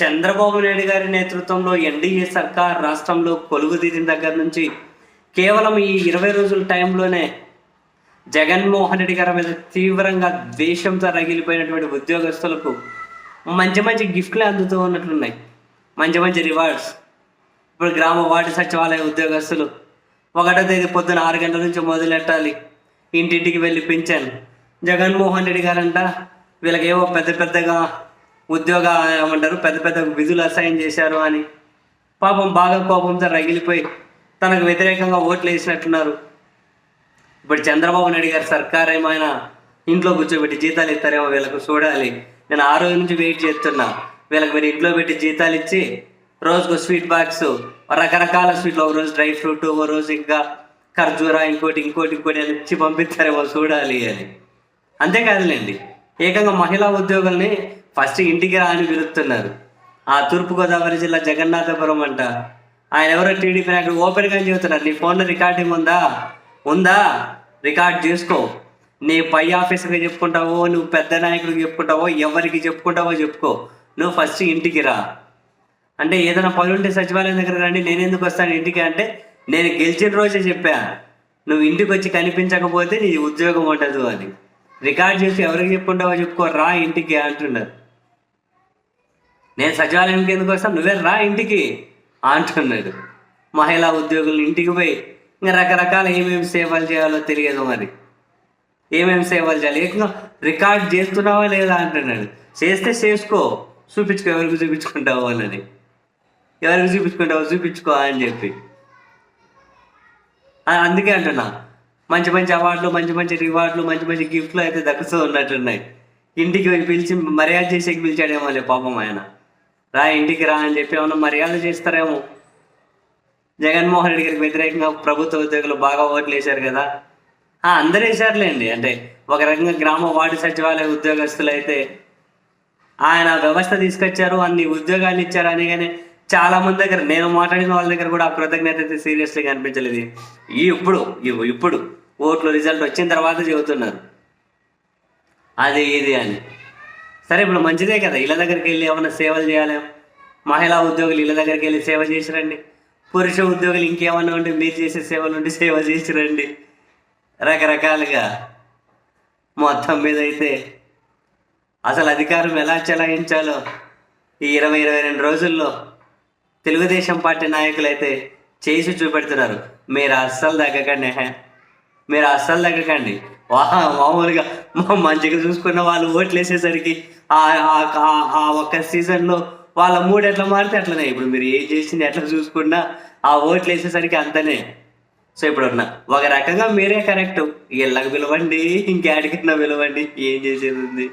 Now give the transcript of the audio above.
చంద్రబాబు నాయుడు గారి నేతృత్వంలో ఎన్డీఏ సర్కార్ రాష్ట్రంలో కొలువు తీరిన దగ్గర నుంచి కేవలం ఈ ఇరవై రోజుల టైంలోనే జగన్మోహన్ రెడ్డి గారి మీద తీవ్రంగా ద్వేషంతో రగిలిపోయినటువంటి ఉద్యోగస్తులకు మంచి మంచి గిఫ్ట్లు అందుతూ ఉన్నట్లున్నాయి. మంచి మంచి రివార్డ్స్. ఇప్పుడు గ్రామ వార్డు సచివాలయ ఉద్యోగస్తులు ఒకటో తేదీ పొద్దున ఆరు గంటల నుంచి మొదలెట్టాలి. ఇంటింటికి వెళ్ళి పింఛన్. జగన్మోహన్ రెడ్డి గారంట వీళ్ళకి ఏవో పెద్ద పెద్దగా ఉద్యోగ ఏమంటారు? పెద్ద పెద్ద విధులు అసైన్ చేశారు అని. పాపం బాగా కోపంతో రగిలిపోయి తనకు వ్యతిరేకంగా ఓట్లు వేసినట్టున్నారు. ఇప్పుడు చంద్రబాబు నాయుడు గారు సర్కార్ ఏమైనా ఇంట్లో కూర్చోబెట్టి జీతాలు ఇస్తారేమో వీళ్ళకు చూడాలి. నేను ఆ రోజు నుంచి వెయిట్ చేస్తున్నా. వీళ్ళకి మీరు ఇంట్లో పెట్టి జీతాలు ఇచ్చి రోజుకు స్వీట్ బాక్స్ రకరకాల స్వీట్లు ఒక రోజు డ్రై ఫ్రూట్ ఒక రోజు ఇంకా ఖర్జూరా ఇంకోటి ఇంకోటి ఇంకోటి అని ఇచ్చి పంపిస్తారేమో చూడాలి అని. అంతేకాదులేండి. ఏకంగా మహిళా ఉద్యోగుల్ని ఫస్ట్ ఇంటికి రా అని పిలుస్తున్నారు. ఆ తూర్పుగోదావరి జిల్లా జగన్నాథపురం అంట. ఆయన ఎవరో టీడీపీ నాయకుడు ఓపెన్గా చెబుతున్నారు నీ ఫోన్లో రికార్డింగ్ ఉందా? ఉందా? రికార్డ్ చేసుకో. నీ పై ఆఫీసర్కి చెప్పుకుంటావో నువ్వు పెద్ద నాయకుడికి చెప్పుకుంటావో ఎవరికి చెప్పుకుంటావో చెప్పుకో. నువ్వు ఫస్ట్ ఇంటికి రా. అంటే ఏదైనా పని ఉంటే సచివాలయం దగ్గర రండి నేను ఎందుకు వస్తాను ఇంటికి? అంటే నేను గెలిచిన రోజే చెప్పా. నువ్వు ఇంటికి వచ్చి కనిపించకపోతే నీ ఉద్యోగం ఉండదు అని. రికార్డ్ చేసి ఎవరికి చెప్పుకుంటావో చెప్పుకో రా ఇంటికి అంటున్నారు. నేను సచివాలయానికి ఎందుకు వస్తాను? నువ్వే రా ఇంటికి అంటున్నాడు. మహిళా ఉద్యోగులు ఇంటికి పోయి ఇంకా రకరకాల ఏమేమి సేవలు చేయాలో తెలియదు మరి. ఏమేమి సేవలు చేయాలి? ఏకంగా రికార్డ్ చేస్తున్నావా లేదా అంటున్నాడు. చేస్తే చేసుకో. చూపించుకో. ఎవరికి చూపించుకుంటావు అన్నది. ఎవరికి చూపించుకుంటావు చూపించుకో అని చెప్పి. అందుకే అంటున్నా. మంచి మంచి అవార్డులు మంచి మంచి రివార్డులు మంచి మంచి గిఫ్ట్లు అయితే దక్కుతూ ఉన్నట్టున్నాయి. ఇంటికి పిలిచి మర్యాద చేసేకి పిలిచాడేమో లే పాపం ఆయన. రా ఇంటికి రా అని చెప్పి ఏమన్నా మర్యాదలు చేస్తారేమో? జగన్మోహన్ రెడ్డి గారికి వ్యతిరేకంగా ప్రభుత్వ ఉద్యోగులు బాగా ఓట్లు వేశారు కదా. ఆ, అందరూ వేశారులేండి. అంటే ఒక రకంగా గ్రామ వార్డు సచివాలయ ఉద్యోగస్తులు అయితే ఆయన వ్యవస్థ తీసుకొచ్చారు అన్ని ఉద్యోగాలు ఇచ్చారు అని కానీ చాలా మంది దగ్గర నేను మాట్లాడిన వాళ్ళ దగ్గర కూడా ఆ కృతజ్ఞత అయితే సీరియస్లీగా అనిపించలేదు ఈ ఇప్పుడు ఇప్పుడు ఓట్లు రిజల్ట్ వచ్చిన తర్వాత చెబుతున్నారు. అది ఇది అని. సరే ఇప్పుడు మంచిదే కదా. ఇళ్ళ దగ్గరికి వెళ్ళి ఏమైనా సేవలు చేయాలి? మహిళా ఉద్యోగులు ఇళ్ళ దగ్గరికి వెళ్ళి సేవ చేసిరండి. పురుష ఉద్యోగులు ఇంకేమన్నా ఉంటే మీరు చేసే సేవలు ఉంటే సేవ చేసిరండి. రకరకాలుగా మొత్తం మీద అయితే అసలు అధికారం ఎలా చెలాయించాలో ఈ ఇరవై ఇరవై రెండు రోజుల్లో తెలుగుదేశం పార్టీ నాయకులు అయితే చేసి చూపెడుతున్నారు. మీరు అస్సలు తగ్గకండి. హే. మీరు అస్సలు తగ్గకండి. వా మామూలుగా మంచిగా చూసుకున్న వాళ్ళు ఓట్లు వేసేసరికి ఆ ఆ ఒక్క సీజన్లో వాళ్ళ మూడు ఎట్లా మారితే అట్లనే. ఇప్పుడు మీరు ఏం చేసింది ఎట్లా చూసుకున్నా ఆ ఓట్లు వేసేసరికి అంతనే. సో ఇప్పుడు ఉన్న ఒక రకంగా మీరే కరెక్ట్. వీళ్ళకి పిలవండి ఇంకేడికన్నా పిలవండి ఏం చేసేది ఉంది?